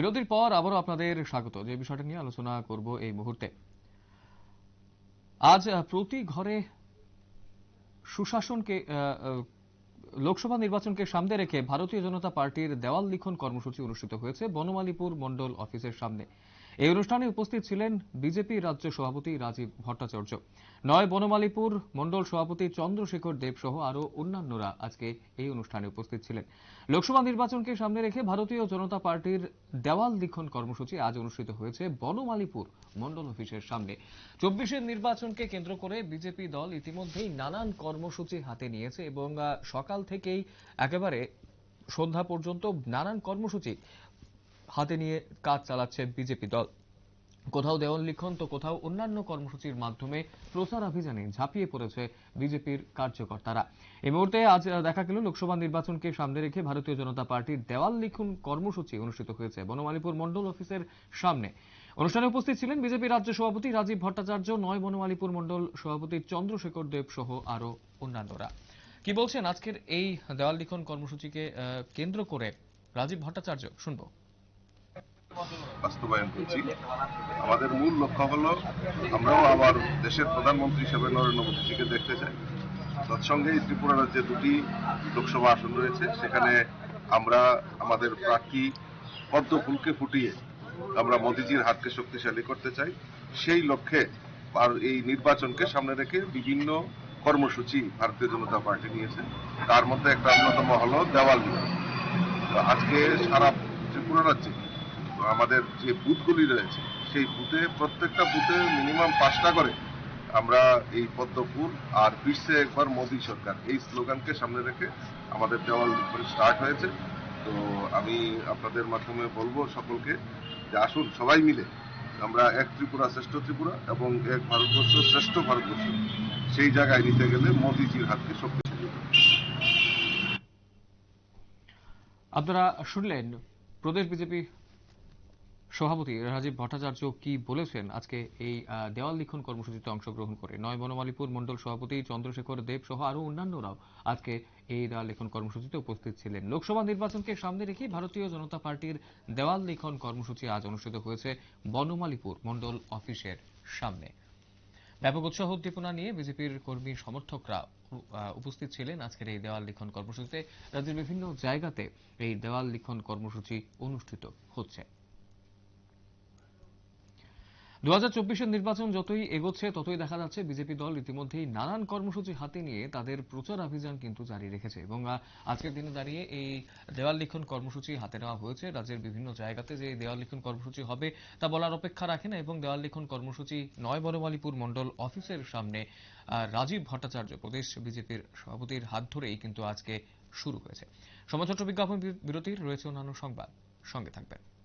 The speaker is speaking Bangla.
বিরতির পর আবারও আপনাদের স্বাগত। যে বিষয়টা নিয়ে আলোচনা করব এই মুহূর্তে। আজ প্রতি ঘরে সুশাসনকে লোকসভা নির্বাচনকে সামনে রেখে ভারতীয় জনতা পার্টির দেওয়াল লিখন কর্মসূচি অনুষ্ঠিত হয়েছে বনমালীপুর মন্ডল অফিসের সামনে। এই অনুষ্ঠানে উপস্থিত ছিলেন বিজেপি রাজ্য সভাপতি রাজীব ভট্টাচার্য, নয় বনমালীপুর মণ্ডল সভাপতি চন্দ্রশেখর দেব সহ আরও অন্যান্যরা আজকে এই অনুষ্ঠানে উপস্থিত ছিলেন। লোকসভা নির্বাচনকে সামনে রেখে ভারতীয় জনতা পার্টির দেওয়াল লিখন কর্মসূচি আজ অনুষ্ঠিত হয়েছে বনমালীপুর মন্ডল অফিসের সামনে। চব্বিশের নির্বাচনকে কেন্দ্র করে বিজেপি দল ইতিমধ্যেই নানান কর্মসূচি হাতে নিয়েছে এবং সকাল থেকেই একেবারে সন্ধ্যা পর্যন্ত নানান কর্মসূচি হাতে নিয়ে কাজ চালাচ্ছে বিজেপি দল। কোথাও দেওয়াল লিখন তো কোথাও অন্যান্য কর্মসূচির মাধ্যমে প্রচার অভিযানে ঝাঁপিয়ে পড়েছে বিজেপির কার্যকর্তারা। এই মুহূর্তে আজ দেখা গেল লোকসভা নির্বাচনকে সামনে রেখে ভারতীয় জনতা পার্টির দেওয়াল লিখন কর্মসূচি অনুষ্ঠিত হয়েছে বনমালীপুর মণ্ডল অফিসের সামনে। অনুষ্ঠানে উপস্থিত ছিলেন বিজেপি রাজ্য সভাপতি রাজীব ভট্টাচার্য, নয় বনমালীপুর মন্ডল সভাপতি চন্দ্রশেখর দেব সহ আরও অন্যান্যরা। কি বলছেন আজকের এই দেওয়াল লিখন কর্মসূচিকে কেন্দ্র করে রাজীব ভট্টাচার্য? শুনব। বাস্তবায়ন করছি। আমাদের মূল লক্ষ্য হলো, আমরাও আবার দেশের প্রধানমন্ত্রী হিসেবে নরেন্দ্র মোদীজিকে দেখতে চাই। তৎসঙ্গে ত্রিপুরা রাজ্যে দুটি লোকসভা আসন রয়েছে। সেখানে আমরা আমাদের প্রার্থী পদ্ম ফুলকে ফুটিয়ে আমরা মোদীজির হাতকে শক্তিশালী করতে চাই। সেই লক্ষ্যে আর এই নির্বাচনকে সামনে রেখে বিভিন্ন কর্মসূচি ভারতীয় জনতা পার্টি নিয়েছে। তার মধ্যে একটা অন্যতম হলো দেওয়াল আজকে সারা ত্রিপুরা রাজ্যে আমাদের যে বুথগুলি রয়েছে, সেই বুথে, প্রত্যেকটা বুথে মিনিমাম পাঁচটা করে আমরা এই পদ্মপুর আর ফিরছে একবার মোদী সরকার এই স্লোগানকে সামনে রেখে আমাদের দেওয়াল স্টার্ট হয়েছে তো আমি আপনাদের মাধ্যমে বলব সকলকে যে আসুন, সবাই মিলে আমরা এক ত্রিপুরা শ্রেষ্ঠ ত্রিপুরা এবং এক ভারতবর্ষ শ্রেষ্ঠ ভারতবর্ষ, সেই জায়গায় নিতে গেলে মোদীজির হাতকে শক্তিশালী। আপনারা শুনলেন প্রদেশ বিজেপি সভাপতি রাজীব ভট্টাচার্য কি বলেছেন? আজকে এই দেওয়াল লিখন কর্মসূচিতে অংশগ্রহণ করে নয় বনমালীপুর মণ্ডল সভাপতি চন্দ্রশেখর দেব সহ আরও অন্যান্যরাও আজকে এই দেওয়াল লিখন কর্মসূচিতে উপস্থিত ছিলেন। লোকসভা নির্বাচনকে সামনে রেখে ভারতীয় জনতা পার্টির দেওয়াল লিখন কর্মসূচি আজ অনুষ্ঠিত হয়েছে বনমালীপুর মন্ডল অফিসের সামনে। ব্যাপক উৎসাহ উদ্দীপনা নিয়ে বিজেপির কর্মী সমর্থকরা উপস্থিত ছিলেন আজকের এই দেওয়াল লিখন কর্মসূচিতে। রাজ্যের বিভিন্ন জায়গাতে এই দেওয়াল লিখন কর্মসূচি অনুষ্ঠিত হচ্ছে। দু হাজার নির্বাচন যতই এগোচ্ছে, ততই দেখা যাচ্ছে বিজেপি দল ইতিমধ্যেই নানান কর্মসূচি হাতে নিয়ে তাদের প্রচার অভিযান কিন্তু জারি রেখেছে। এবং আজকের দিনে দাঁড়িয়ে এই দেওয়াল লিখন কর্মসূচি হাতে নেওয়া হয়েছে। রাজ্যের বিভিন্ন জায়গাতে যে দেওয়াল লিখন কর্মসূচি হবে তা বলার অপেক্ষা রাখে না এবং দেওয়াল লিখন কর্মসূচি নয় বনমালীপুর মণ্ডল অফিসের সামনে রাজীব ভট্টাচার্য প্রদেশ বিজেপির সভাপতির হাত ধরেই কিন্তু আজকে শুরু হয়েছে। সমাজপত্র বিজ্ঞাপন বিরতির, রয়েছে অন্যান্য সংবাদ। সঙ্গে থাকবেন।